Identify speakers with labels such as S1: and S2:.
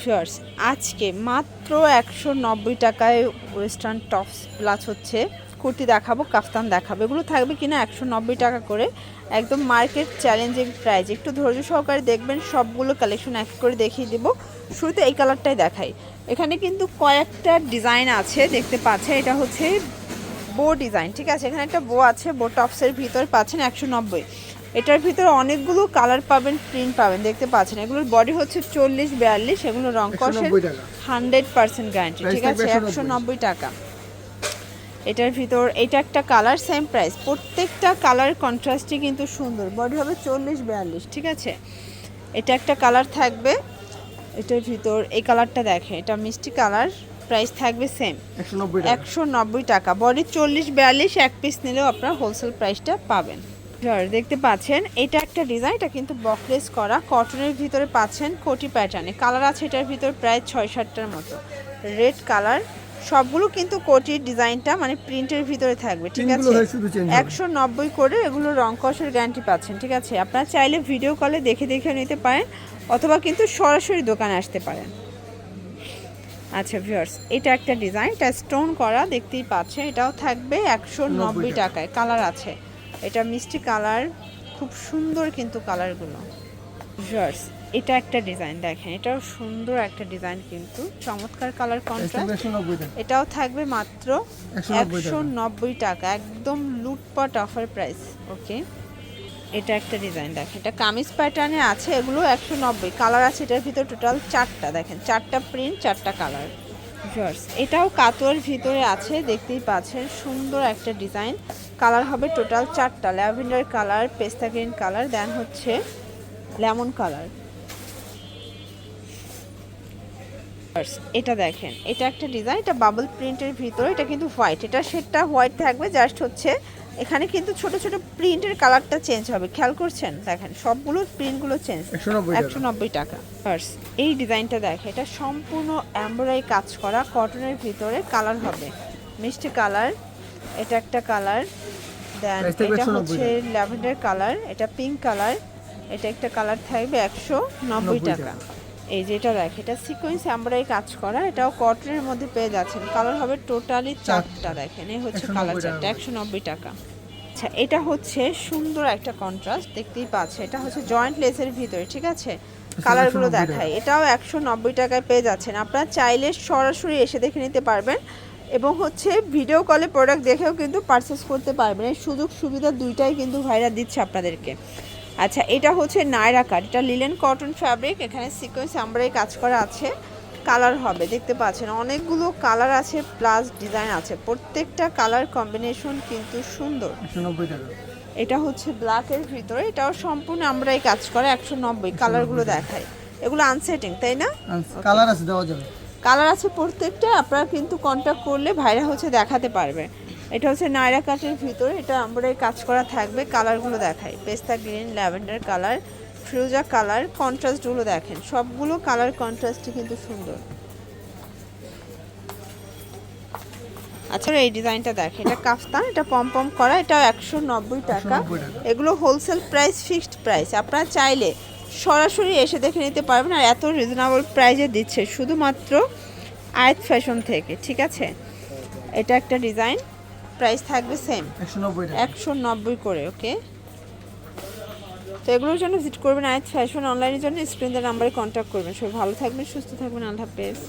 S1: Viewers আজকে মাত্র একশো নব্বই টাকায় ওয়েস্টার্ন টপস প্লাস হচ্ছে কুর্তি দেখাবো, কাফতান দেখাবো। এগুলো থাকবে কিনা একশো নব্বই টাকা করে। একদম মার্কেট চ্যালেঞ্জিং প্রাইস একটু ধৈর্য সহকারে দেখবেন, সবগুলো কালেকশন এক করে দেখিয়ে দিব। শুরুতে এই কালারটাই দেখাই। এখানে কিন্তু কয়েকটা ডিজাইন আছে, দেখতে পাচ্ছে এটা হচ্ছে বো ডিজাইন ঠিক আছে? এখানে একটা বো আছে বো টপসের ভিতর পাচ্ছেন একশো নব্বই। এটার ভিতরে অনেকগুলো কালার পাবেন প্রিন্ট পাবেন দেখতে পাচ্ছেন। এগুলোর বডি হচ্ছে চল্লিশ বিয়াল্লিশ এগুলো রং কষের
S2: 190
S1: হান্ড্রেড পার্সেন্ট গ্যারান্টি ঠিক আছে? একশো নব্বই। টাকা। এটার ভিতর এটা একটা কালার সেম প্রাইস প্রত্যেকটা কালার কন্ট্রাস্টই কিন্তু সুন্দর। বডি হবে চল্লিশ বিয়াল্লিশ ঠিক আছে? এটা একটা কালার থাকবে। এটার ভিতর এই কালারটা দেখে এটা মিষ্টি কালার। প্রাইস থাকবে সেম
S2: একশো নব্বই টাকা।
S1: বডি চল্লিশ বিয়াল্লিশ এক পিস নিলেও আপনার হোলসেল প্রাইসটা পাবেন। দেখতে পাচ্ছেন এটা একটা ডিজাইন এটা কিন্তু বকলেস করা। কটনের ভিতরে পাচ্ছেন কোটি প্যাটার্নে কালার আছে এটার ভিতর প্রায় ছয় সাতটার মতো। রেড কালার সবগুলো কিন্তু কোটির ডিজাইনটা মানে প্রিন্টের ভিতরে থাকবে ঠিক আছে? একশো নব্বই করে এগুলো রং কষের গ্যারান্টি পাচ্ছেন ঠিক আছে? আপনারা চাইলে ভিডিও কলে দেখে দেখে নিতে পারেন অথবা কিন্তু সরাসরি দোকানে আসতে পারেন। আচ্ছা ভিউয়ার্স এটা একটা ডিজাইন এটা স্টোন করা দেখতেই পাচ্ছে এটাও থাকবে একশো নব্বই টাকায় কালার আছে। এটা মিষ্টি কালার খুব সুন্দর কিন্তু কালারগুলো ভিউয়ার্স এটা একটা ডিজাইন দেখেন এটাও সুন্দর একটা ডিজাইন কিন্তু চমৎকার কালার কন্ট্রাস্ট এটাও থাকবে মাত্র একশো নব্বই টাকা। একদম লুটপাট অফার প্রাইস ওকে এটা একটা ডিজাইন দেখেন। এটা কামিজ প্যাটার্নে আছে, এগুলো একশো নব্বই। কালার আছে এটার ভিতর টোটাল চারটা, দেখেন। চারটা প্রিন্ট চারটা কালার জর্স এটাও কাতোয়ার ভিতরে আছে, দেখতেই পাচ্ছেন। সুন্দর একটা ডিজাইন কালার হবে টোটাল চারটা। ল্যাভেন্ডার কালার পেস্তা গ্রিন কালার দেন হচ্ছে লেমন কালার এটা দেখেন। এটা একটা ডিজাইন এটা বাবল প্রিন্টের ভিতরে, এটা কিন্তু হোয়াইট এটা শেডটা হোয়াইট থাকবে জাস্ট হচ্ছে এখানে কিন্তু ছোট ছোট প্রিন্টের কালারটা চেঞ্জ হবে। খেয়াল করছেন? দেখেন সবগুলো প্রিন্টগুলো চেঞ্জ
S2: একশো নব্বই টাকা।
S1: ফার্স্ট এই ডিজাইনটা দেখে এটা সম্পূর্ণ এমব্রয়ডারি কাজ করা কটনের ভিতরে কালার হবে। মিষ্টি কালার এটা একটা কালার দেন এটা হচ্ছে ল্যাভেন্ডার কালার এটা পিঙ্ক কালার এটা একটা কালার থাকবে একশো নব্বই টাকা। এই যেটা দেখে এটা সিকোয়েন্স আমরা এই কাজ করা এটাও কটনের মধ্যে পেয়ে যাচ্ছেন। কালার হবে টোটালি চারটা। দেখেন এই হচ্ছে কালার চারটা একশো নব্বই টাকা। আচ্ছা এটা হচ্ছে সুন্দর একটা কন্ট্রাস্ট দেখতেই পাচ্ছে এটা হচ্ছে জয়েন্ট লেসের ভিতরে ঠিক আছে? কালারগুলো
S2: 190 টাকা।
S1: দেখাই এটাও একশো নব্বই টাকায় পেয়ে যাচ্ছেন। আপনারা চাইলে সরাসরি এসে দেখে নিতে পারবেন এবং হচ্ছে ভিডিও কলে প্রোডাক্ট দেখেও কিন্তু পারচেস করতে পারবেন। এই সুযোগ সুবিধা দুইটাই কিন্তু ভাইরা দিচ্ছে আপনাদেরকে। আচ্ছা এটা হচ্ছে নায়রা কাট এটা লিলেন কটন ফ্যাব্রিক এখানে সিকোয়েন্স আমরাই কাজ করা আছে। কালার হবে দেখতে পাচ্ছেন। অনেকগুলো কালার আছে প্লাস ডিজাইন আছে। প্রত্যেকটা কালার কম্বিনেশন কিন্তু সুন্দর। এটা হচ্ছে ব্ল্যাকের ভিতরে। এটাও সম্পূর্ণ আমরাই কাজ করে একশো নব্বই। কালারগুলো দেখায়। এগুলো আনসেটিং তাই না?
S2: কালার আছে দেওয়া যাবে।
S1: কালার আছে প্রত্যেকটা আপনারা কিন্তু কন্ট্যাক্ট করলে ভাইরা হচ্ছে দেখাতে পারবে। এটা হচ্ছে নায়রা কাটের ভিতরে এটা আমরাই কাজ করা থাকবে কালারগুলো দেখাই। পেস্তা গ্রিন ল্যাভেন্ডার কালার ফিরোজা কালার কন্ট্রাস্টগুলো দেখেন। সবগুলো কালার কন্ট্রাস্টই কিন্তু সুন্দর। আচ্ছা এই ডিজাইনটা দেখেন। এটা কাফতান এটা পম পম করা এটা একশো নব্বই টাকা।
S2: 190 টাকা।
S1: এগুলো হোলসেল প্রাইস ফিক্সড প্রাইস আপনারা চাইলে সরাসরি এসে দেখে নিতে পারবেন আর এত রিজনেবল প্রাইসে দিচ্ছে। শুধুমাত্র আয়াত ফ্যাশন থেকে ঠিক আছে? এটা একটা ডিজাইন প্রাইস থাকবে সেম
S2: একশো নব্বই
S1: করে ওকে তো এগুলোর জন্য ভিজিট করবেন। আয়াত ফ্যাশন অনলাইনের জন্য স্ক্রিনদের নাম্বারে কন্ট্যাক্ট করবেন। সবাই ভালো থাকবেন সুস্থ থাকবেন। আল্লাহ হাফেজ।